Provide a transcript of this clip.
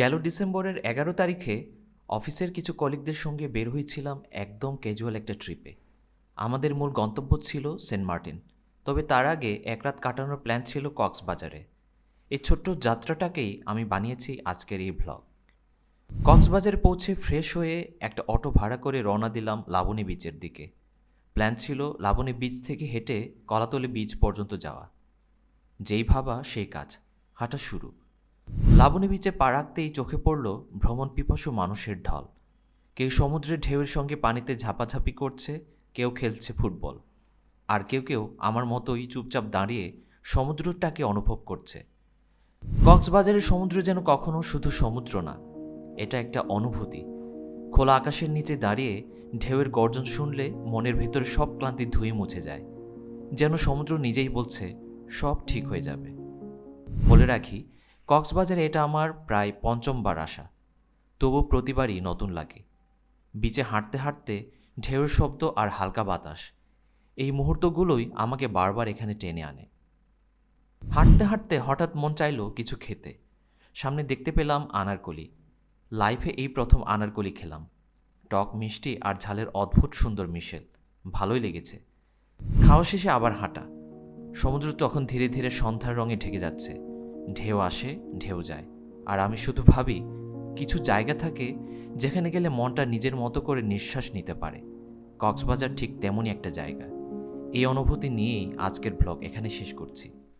গেল ডিসেম্বরের এগারো তারিখে অফিসের কিছু কলিগদের সঙ্গে বের হয়েছিলাম একদম ক্যাজুয়াল একটা ট্রিপে আমাদের মূল গন্তব্য ছিল সেন্ট মার্টিন, তবে তার আগে এক রাত কাটানোর প্ল্যান ছিল কক্সবাজারে। এই ছোট্ট যাত্রাটাকেই আমি বানিয়েছি আজকের এই ভ্লগ কক্সবাজারে পৌঁছে ফ্রেশ হয়ে একটা অটো ভাড়া করে রওনা দিলাম লাবণী বিচের দিকে। প্ল্যান ছিল লাবণী বিচ থেকে হেঁটে কলাতলি বিচ পর্যন্ত যাওয়া। যেই ভাবা সেই কাজ, হাঁটা শুরু। লাবণী বিচে পা রাখতেই চোখে পড়ল ভ্রমণ পিপাসু মানুষের ঢল। কেউ সমুদ্রের ঢেউয়ের সঙ্গে পানিতে ঝাপাঝাপি করছে, কেউ খেলছে ফুটবল। আর কেউ কেউ আমার মতোই চুপচাপ দাঁড়িয়ে সমুদ্রটাকে অনুভব করছে। কক্সবাজারের সমুদ্র যেন কখনো শুধু সমুদ্র না, এটা একটা অনুভূতি। খোলা আকাশের নিচে দাঁড়িয়ে ঢেউয়ের গর্জন শুনলে মনের ভেতরে সব ক্লান্তি ধুয়ে মুছে যায়। যেন সমুদ্র নিজেই বলছে, সব ঠিক হয়ে যাবে। বলে রাখি কক্সবাজারে এটা আমার প্রায় পঞ্চমবার আসা। তবু প্রতিবারই নতুন লাগে। বিচে হাঁটতে হাঁটতে ঢেউয়ের শব্দ আর হালকা বাতাস, এই মুহূর্তগুলোই আমাকে বারবার এখানে টেনে আনে। হাঁটতে হাঁটতে হঠাৎ মন চাইলো কিছু খেতে। সামনে দেখতে পেলাম আনারকলি। লাইফে এই প্রথম আনারকলি খেলাম। টক মিষ্টি আর ঝালের অদ্ভুত সুন্দর মিশেল। ভালোই লেগেছে। খাওয়া শেষে আবার হাঁটা। সমুদ্র তখন ধীরে ধীরে সন্ধ্যার রঙে ঢেকে যাচ্ছে। ঢেউ আসে, ঢেউ যায়। আর আমি শুধু ভাবি, কিছু জায়গা থাকে যেখানে গেলে মনটা নিজের মতো করে নিঃশ্বাস নিতে পারে। কক্সবাজার ঠিক তেমনই একটা জায়গা। এই অনুভূতি নিয়েই আজকের ব্লগ এখানে শেষ করছি।